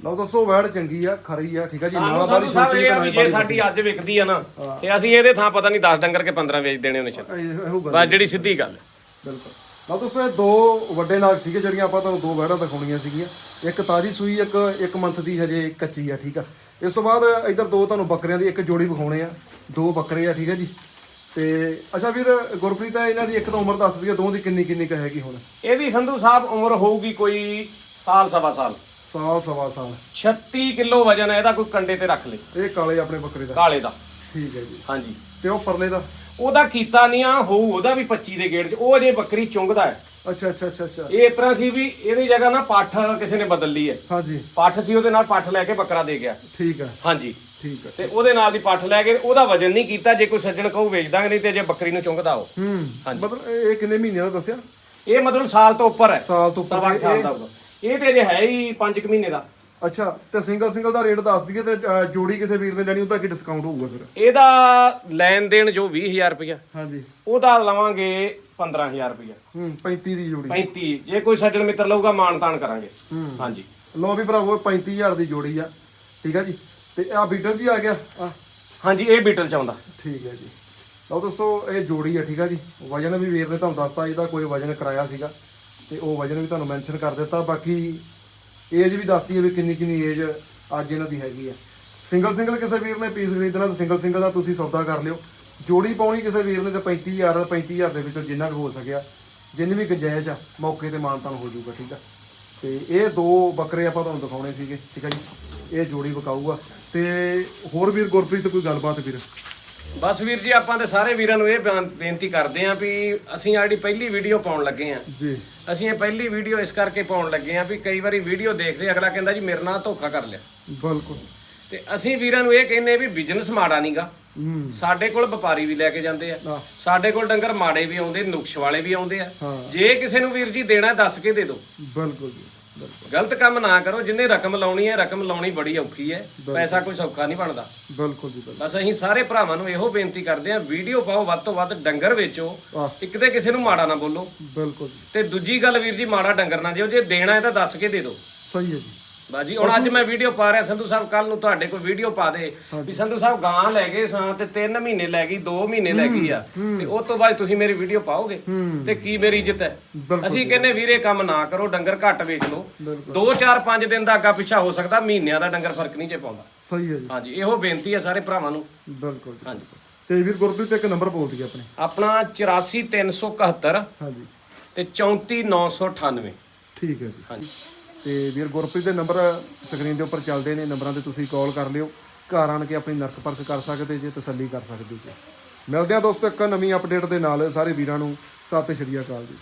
ਲਓ ਦੋਸਤੋ ਵੈੜ ਚੰਗੀ ਆ ਖਰੀ ਆ ਠੀਕ ਆ ਜੀ
ਸਾਨੂੰ
ਨਾ
ਸਾਨੂੰ ਸਾਹਿਬ
ਛੋਟੀ
ਇਹ ਆ
ਆ
ਵੀ ਜੇ ਸਾਡੀ ਅੱਜ ਵਿਕਦੀ ਆ ਨਾ ਤੇ ਅਸੀਂ ਇਹਦੇ ਥਾਂ ਪਤਾ ਨਹੀਂ 10 ਡੰਗਰ ਕੇ 15 ਵੇਚ ਦੇਣੇ ਉਹਨੇ
ਇਹੋ ਗੱਲ
ਬਸ ਜਿਹੜੀ ਸਿੱਧੀ ਗੱਲ।
ਬਿਲਕੁਲ। ਲਓ ਦੋਸਤੋ ਇਹ ਦੋ ਵੱਡੇ ਨਾਗ ਸੀਗੇ ਜਿਹੜੀਆਂ ਆਪਾਂ ਤੁਹਾਨੂੰ ਦੋ ਵੈੜਾਂ ਦਿਖਾਉਣੀਆਂ ਸੀਗੀਆਂ। ਇੱਕ ਤਾਜੀ ਸੂਈ ਇੱਕ ਇੱਕ ਮੰਥ ਦੀ ਹਜੇ ਕੱਚੀ ਆ ਠੀਕ ਆ। ਇਸ ਤੋਂ ਬਾਅਦ ਇਧਰ ਦੋ ਤੁਹਾਨੂੰ ਬੱਕਰੀਆਂ ਦੀ ਇੱਕ ਜੋੜੀ ਵਿਖਾਉਣੇ ਆ। ਦੋ ਬੱਕਰੇ ਆ ਠੀਕ ਆ ਜੀ। ਤੇ ਅੱਛਾ ਵੀਰ ਗੁਰਪ੍ਰੀਤ ਆ ਇਹਨਾਂ ਦੀ ਇੱਕ ਤਾਂ ਉਮਰ ਦੱਸ ਦਈਏ ਦੋ ਦੀ ਕਿੰਨੀ ਕਿੰਨੀ ਕੁ ਹੈਗੀ ਹੁਣ?
ਇਹਦੀ ਸੰਧੂ ਸਾਹਿਬ ਉਮਰ ਹੋਊਗੀ ਕੋਈ ਸਾਲ ਸਵਾ ਸਾਲ।
ਸਾਲ ਸਵਾ ਸਾਲ।
36 ਕਿਲੋ ਵਜਨ ਹੈ ਇਹਦਾ ਕੋਈ ਕੰਡੇ ਤੇ ਰੱਖ ਲੇ।
ਇਹ ਕਾਲੇ ਆਪਣੇ ਬੱਕਰੇ ਦਾ।
ਕਾਲੇ ਦਾ।
ਠੀਕ ਹੈ ਜੀ।
ਹਾਂਜੀ।
ਤੇ ਉਹ ਪਰਲੇ ਦਾ?
ਉਹਦਾ ਕੀਤਾ ਨਹੀਂ ਆ ਹੋਊ ਉਹਦਾ ਵੀ 25 ਦੇ ਗੇੜ 'ਚ। ਉਹ ਅਜੇ ਬੱਕਰੀ ਚੁੰਗਦਾ ਹੈ।
ਅੱਛਾ ਅੱਛਾ ਅੱਛਾ ਅੱਛਾ।
ਇਹ ਇਸ ਤਰ੍ਹਾਂ ਸੀ ਵੀ ਇਹਦੀ ਜਗ੍ਹਾ ਨਾ ਪੱਠ ਕਿਸੇ ਨੇ ਬਦਲ ਲਈ ਹੈ।
ਹਾਂਜੀ।
ਪੱਠ ਸੀ ਉਹਦੇ ਨਾਲ ਪੱਠ ਲੈ ਕੇ ਬੱਕਰਾ ਦੇ ਗਿਆ।
ਠੀਕ ਹੈ।
ਹਾਂਜੀ।
ਠੀਕ ਹੈ।
ਤੇ ਉਹਦੇ ਨਾਲ ਦੀ ਪੱਠ ਲੈ ਕੇ ਉਹਦਾ ਵਜਨ ਨਹੀਂ ਕੀਤਾ ਜੇ ਕੋਈ ਸੱਜਣ ਕਹੂ ਵੇਚ ਦਾਂਗੇ ਨਹੀਂ ਤੇ ਜੇ ਬੱਕਰੀ ਨੂੰ ਚੁੰਗਦਾ ਉਹ।
ਹੂੰ।
ਹਾਂਜੀ।
ਮਤਲਬ ਇਹ ਕਿੰਨੇ ਮਹੀਨਿਆਂ ਦਾ ਦੱਸਿਆ?
ਇਹ ਮਤਲਬ ਸਾਲ ਤੋਂ ਉੱਪਰ ਹੈ।
ਸਾਲ ਤੋਂ ਉੱਪਰ
ਸਵਾ ਕੁ ਸਾਲ
ਇਹ-
ਦਾ ਹੋਊਗਾ। ਇਹ ਤੇ ਅਜੇ ਹੈ ਹੀ 5 ਮਹੀਨੇ ਦਾ।
ਅੱਛਾ ਤੇ ਸਿੰਗਲ ਸਿੰਗਲ ਦਾ ਰੇਟ ਦੱਸ ਦਈਏ ਤੇ ਅ, ਜੋੜੀ ਕਿਸੇ ਵੀਰ ਨੇ ਲੈਣੀ ਉਹਦਾ ਕੀ ਡਿਸਕਾਊਂਟ ਹੋਊਗਾ ਫਿਰ?
ਇਹਦਾ ਲੈਣ ਦੇਣ ਜੋ 20000 ਰੁਪਇਆ
ਹਾਂਜੀ।
ਉਹਦਾ ਲਵਾਂਗੇ 15000 ਰੁਪਇਆ
ਹੂੰ 35 ਦੀ ਜੋੜੀ।
35 ਜੇ ਕੋਈ ਸੱਜਣ ਮਿੱਤਰ ਲਊਗਾ ਤਾਣ ਕਰਾਂਗੇ। ਹਾਂਜੀ।
ਲੋ ਵੀ ਭਰਾਵੋ 35000 ਦੀ ਜੋੜੀ ਆ। ਠੀਕ ਆ ਜੀ? ਤੇ ਆ ਬੀਟਲ ਜੀ ਆ ਗਿਆ। ਆ
ਹਾਂਜੀ ਇਹ ਬੀਟਲ ਚਾਹੁੰਦਾ
ਠੀਕ ਹੈ ਜੀ। ਲਓ ਦੋਸਤੋ ਇਹ ਜੋੜੀ ਆ ਠੀਕ ਆ ਜੀ? ਵਜਨ ਵੀ ਵੀਰ ਨੇ ਤੁਹਾਨੂੰ ਦੱਸਤਾ ਇਹਦਾ ਕੋਈ ਵਜਨ ਕਰਾਇਆ ਸੀਗਾ। ਤੇ ਉਹ ਵਜਨ ਵੀ ਤੁਹਾਨੂੰ ਮੈਂਸ਼ਨ ਕਰ ਦਿੱਤਾ। ਬਾਕੀ ਏਜ ਵੀ ਦੱਸਦੀ ਹੈ ਵੀ ਕਿੰਨੀ ਕਿੰਨੀ ਏਜ ਅੱਜ ਇਹਨਾਂ ਦੀ ਹੈਗੀ ਆ ਸਿੰਗਲ ਸਿੰਗਲ ਕਿਸੇ ਵੀਰ ਨੇ ਪੀਸ ਖਰੀਦਣਾ ਤਾਂ ਸਿੰਗਲ ਸਿੰਗਲ ਦਾ ਤੁਸੀਂ ਸੌਦਾ ਕਰ ਲਿਓ। ਜੋੜੀ ਪਾਉਣੀ ਕਿਸੇ ਵੀਰ ਨੇ ਤਾਂ 35000 35000 ਦੇ ਵਿੱਚ ਜਿੰਨਾ ਕੁ ਹੋ ਸਕਿਆ। ਜਿੰਨੀ ਵੀ ਗੁੰਜਾਇਸ਼ ਆ, ਮੌਕੇ ਤੇ ਮਾਨਤਾਨ ਹੋ ਜਾਊਗਾ, ਠੀਕ ਆ? ਤੇ ਇਹ ਦੋ ਬੱਕਰੇ ਆਪਾਂ ਤੁਹਾਨੂੰ ਦਿਖਾਉਣੇ ਸੀਗੇ, ਠੀਕ ਆ ਜੀ? ਇਹ ਜੋੜੀ ਵਿਕਾਊਗਾ। ਤੇ ਹੋਰ ਵੀਰ ਗੁਰਪ੍ਰੀਤ, ਕੋਈ ਗੱਲਬਾਤ ਵੀਰ?
ਬਸ ਵੀਰ ਜੀ ਆਪਾਂ ਤੇ ਸਾਰੇ ਵੀਰਾਂ ਨੂੰ ਇਹ ਬਿਆਨ- ਬੇਨਤੀ ਕਰਦੇ ਆਂ ਵੀ ਅਸੀਂ ਆੜੀ ਪਹਿਲੀ ਵੀਡੀਓ ਪਾਉਣ ਲੱਗੇ ਆਂ
ਜੀ।
ਅਸੀਂ ਇਹ ਪਹਿਲੀ ਵੀਡੀਓ ਇਸ ਕਰਕੇ ਪਾਉਣ ਲੱਗੇ ਆਂ ਵੀ ਕਈ ਵਾਰੀ ਵੀਡੀਓ ਦੇਖਦੇ ਅਗਲਾ ਕਹਿੰਦਾ ਜੀ ਮੇਰੇ ਨਾਲ ਧੋਖਾ ਕਰ ਲਿਆ।
ਬਿਲਕੁਲ।
ਤੇ ਅਸੀਂ ਵੀਰਾਂ ਨੂੰ ਇਹ ਕਹਿੰਨੇ ਵੀ ਬਿਜ਼ਨਸ ਮਾੜਾ ਨਹੀਂਗਾ
ਹੂੰ।
ਸਾਡੇ ਕੋਲ ਵਪਾਰੀ ਵੀ ਲੈ ਕੇ ਜਾਂਦੇ ਆ।
ਆਹ,
ਸਾਡੇ ਕੋਲ ਡੰਗਰ ਮਾੜੇ ਵੀ ਆਉਂਦੇ ਨੁਕਸ਼ ਵਾਲੇ ਵੀ ਆਉਂਦੇ ਆ।
ਹਾਂ।
ਜੇ ਕਿਸੇ ਨੂੰ ਵੀਰ ਜੀ ਦੇਣਾ ਦੱਸ ਕੇ ਦੇ ਦਿਓ।
ਬਿਲਕੁਲ ਜੀ।
ਗਲਤ ਕੰਮ ਨਾ ਕਰੋ ਜਿੰਨੇ ਰਕਮ ਲਾਉਣੀ ਹੈ ਰਕਮ ਲਾਉਣੀ ਬੜੀ ਔਖੀ ਹੈ। ਪੈਸਾ ਕੋਈ ਸੌਖਾ ਨਹੀਂ ਬਣਦਾ।
ਬਿਲਕੁਲ ਜੀ ਬਿਲਕੁਲ।
ਬਸ ਅਸੀਂ ਸਾਰੇ ਭਰਾਵਾਂ ਨੂੰ ਇਹੋ ਬੇਨਤੀ ਕਰਦੇ ਹਾਂ ਵੀਡੀਓ ਪਾਓ ਵੱਧ ਤੋਂ ਵੱਧ ਡੰਗਰ ਵੇਚੋ ਇੱਕ ਤੇ ਕਿਸੇ ਨੂੰ ਮਾੜਾ ਨਾ ਬੋਲੋ।
ਬਿਲਕੁਲ
ਤੇ ਦੂਜੀ ਗੱਲ ਵੀਰ ਜੀ ਮਾੜਾ ਡੰਗਰ ਨਾ ਦਿਓ ਜੇ ਦੇਣਾ ਹੈ ਤਾਂ ਦੱਸ ਕੇ ਦੇ ਦਿਓ।
ਸਹੀ ਹੈ ਜੀ।
ਬਾਜੀ ਹੁਣ ਅੱਜ ਮੈਂ ਵੀਡੀਓ ਪਾ ਰਿਹਾ ਸੰਧੂ ਸਾਹਿਬ ਕੱਲ ਨੂੰ ਤੁਹਾਡੇ ਕੋਲ ਵੀਡੀਓ ਪਾ ਦੇ ਵੀ ਸੰਧੂ ਸਾਹਿਬ ਗਾਂ ਲੈ ਗਏ ਸਾਂ ਤੇ 3 ਮਹੀਨੇ ਲੈ ਗਈ 2 ਮਹੀਨੇ ਲੈ ਗਈ ਆ। ਤੇ ਉਸ ਤੋਂ ਬਾਅਦ ਤੁਸੀਂ ਮੇਰੀ ਵੀਡੀਓ ਪਾਓਗੇ? ਤੇ ਕੀ ਮੇਰੀ ਇੱਜ਼ਤ ਹੈ? ਅਸੀਂ ਕਹਿੰਨੇ ਵੀਰੇ ਕੰਮ ਨਾ ਕਰੋ ਡੰਗਰ ਘੱਟ ਵੇਚ ਲਓ।
ਬਿਲਕੁਲ।
2 4 5 ਦਿਨ ਦਾ ਅੱਗਾ ਪਿੱਛਾ ਹੋ ਸਕਦਾ ਮਹੀਨਿਆਂ ਦਾ ਡੰਗਰ ਫ਼ਰਕ ਨਹੀਂ ਜੇ ਪਾਉਂਦਾ।
ਸਹੀ ਹੈ ਜੀ।
ਹਾਂਜੀ ਇਹੋ ਬੇਨਤੀ ਹੈ ਸਾਰੇ ਭਰਾਵਾਂ ਨੂੰ।
ਬਿਲਕੁਲ
ਹਾਂਜੀ।
ਤੇ ਵੀਰ ਗੁਰਪ੍ਰੀਤ ਇੱਕ ਨੰਬਰ ਬੋਲ ਦਈਏ ਆਪਣੇ।
ਆਪਣਾ 84371
ਹਾਂਜੀ।
ਤੇ 34998
ਠੀਕ ਹੈ ਜੀ।
ਹਾਂਜੀ।
ਤੇ ਵੀਰ ਗੁਰਪ੍ਰੀਤ ਦੇ ਨੰਬਰ ਸਕਰੀਨ ਦੇ ਉੱਪਰ ਚੱਲਦੇ ਨੇ ਨੰਬਰਾਂ ਤੇ ਤੁਸੀਂ ਕਾਲ ਕਰ ਲਿਓ। ਘਰ ਆਣ ਕੇ ਆਪਣੀ ਨਰਕ ਪਰਖ ਕਰ ਸਕਦੇ ਜੇ, ਤਸੱਲੀ ਕਰ ਸਕਦੇ ਜੇ। ਮਿਲਦੇ ਆ ਦੋਸਤੋ ਇੱਕ ਨਵੀਂ ਅਪਡੇਟ ਦੇ ਨਾਲ ਸਾਰੇ ਵੀਰਾਂ ਨੂੰ। ਸਤਿ ਸ਼੍ਰੀ ਅਕਾਲ ਜੀ।